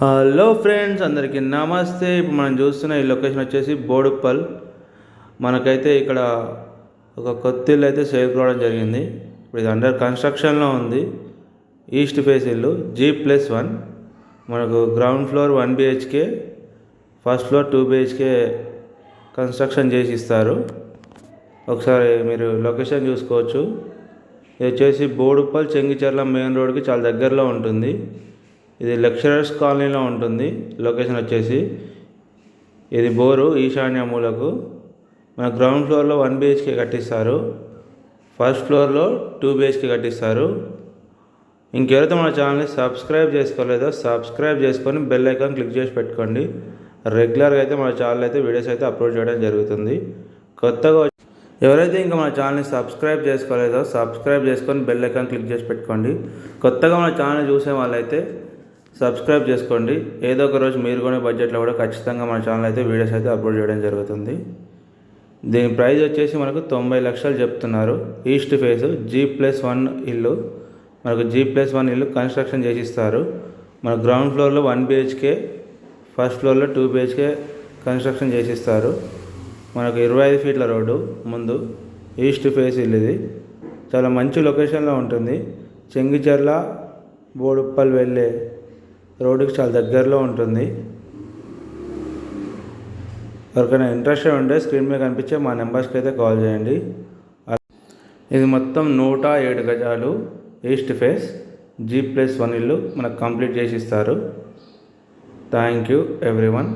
Hello friends అందరికీ నమస్తే. ఇప్పుడు మనం చూస్తున్న ఈ లొకేషన్ వచ్చేసి బోడుప్పల్. మనకైతే ఇక్కడ ఒక కొత్త ఇల్లు అయితే సేల్ రావడం జరిగింది. ఇప్పుడు ఇది అండర్ కన్స్ట్రక్షన్లో ఉంది. ఈస్ట్ ఫేస్ ఇల్లు జీ ప్లస్ వన్ మనకు ground floor one BHK first floor two BHK construction చేసి ఇస్తారు. ఒకసారి మీరు లొకేషన్ చూసుకోవచ్చు. ఇది వచ్చేసి బోడుప్పల్ చెంగిచెర్ల మెయిన్ రోడ్కి చాలా దగ్గరలో ఉంటుంది. ఇది లెక్చరర్స్ కాలనీలో ఉంటుంది. లొకేషన్ వచ్చేసి ఇది బోరు ఈశాన్య మూలకు మన గ్రౌండ్ ఫ్లోర్లో వన్ బిహెచ్కే కట్టిస్తారు. ఫస్ట్ ఫ్లోర్లో టూ బిహెచ్కే కట్టిస్తారు. ఇంకెవరైతే మన ఛానల్ని సబ్స్క్రైబ్ చేసుకోలేదో సబ్స్క్రైబ్ చేసుకొని బెల్ ఐకాన్ క్లిక్ చేసి పెట్టుకోండి. రెగ్యులర్గా అయితే మన ఛానల్ అయితే వీడియోస్ అయితే అప్లోడ్ చేయడం జరుగుతుంది. కొత్తగా ఎవరైతే ఇంకా మన ఛానల్ని సబ్స్క్రైబ్ చేసుకోలేదో సబ్స్క్రైబ్ చేసుకొని బెల్ ఐకాన్ క్లిక్ చేసి పెట్టుకోండి. కొత్తగా మన ఛానల్ చూసే వాళ్ళైతే సబ్స్క్రైబ్ చేసుకోండి. ఏదో ఒక రోజు మీరు కొనే బడ్జెట్లో కూడా ఖచ్చితంగా మన ఛానల్ అయితే వీడియోస్ అయితే అప్లోడ్ చేయడం జరుగుతుంది. దీని ప్రైస్ వచ్చేసి మనకు తొంభై లక్షలు చెప్తున్నారు. East face G plus one ఇల్లు. మనకు జీ ప్లస్ వన్ ఇల్లు కన్స్ట్రక్షన్ చేసి ఇస్తారు మన గ్రౌండ్ ఫ్లోర్లో వన్ బిహెచ్కే ఫస్ట్ ఫ్లోర్లో టూ బిహెచ్కే కన్స్ట్రక్షన్ చేసి ఇస్తారు మనకు ఇరవై ఐదు ఫీట్ల రోడ్డు ముందు ఈస్ట్ ఫేస్ ఇల్లు ఇది. చాలా మంచి లొకేషన్లో ఉంటుంది. చెంగిచెర్ల బోడుప్పల్ వెళ్ళే రోడ్డుకి చాలా దగ్గరలో ఉంటుంది. ఎవరికైనా ఇంట్రెస్ట్ ఉంటే స్క్రీన్ మీద కనిపించే మా నెంబర్స్కి అయితే కాల్ చేయండి. ఇది మొత్తం నూట ఏడు గజాలు east face G plus one ఇల్లు మనకు కంప్లీట్ చేసి ఇస్తారు. Thank you every one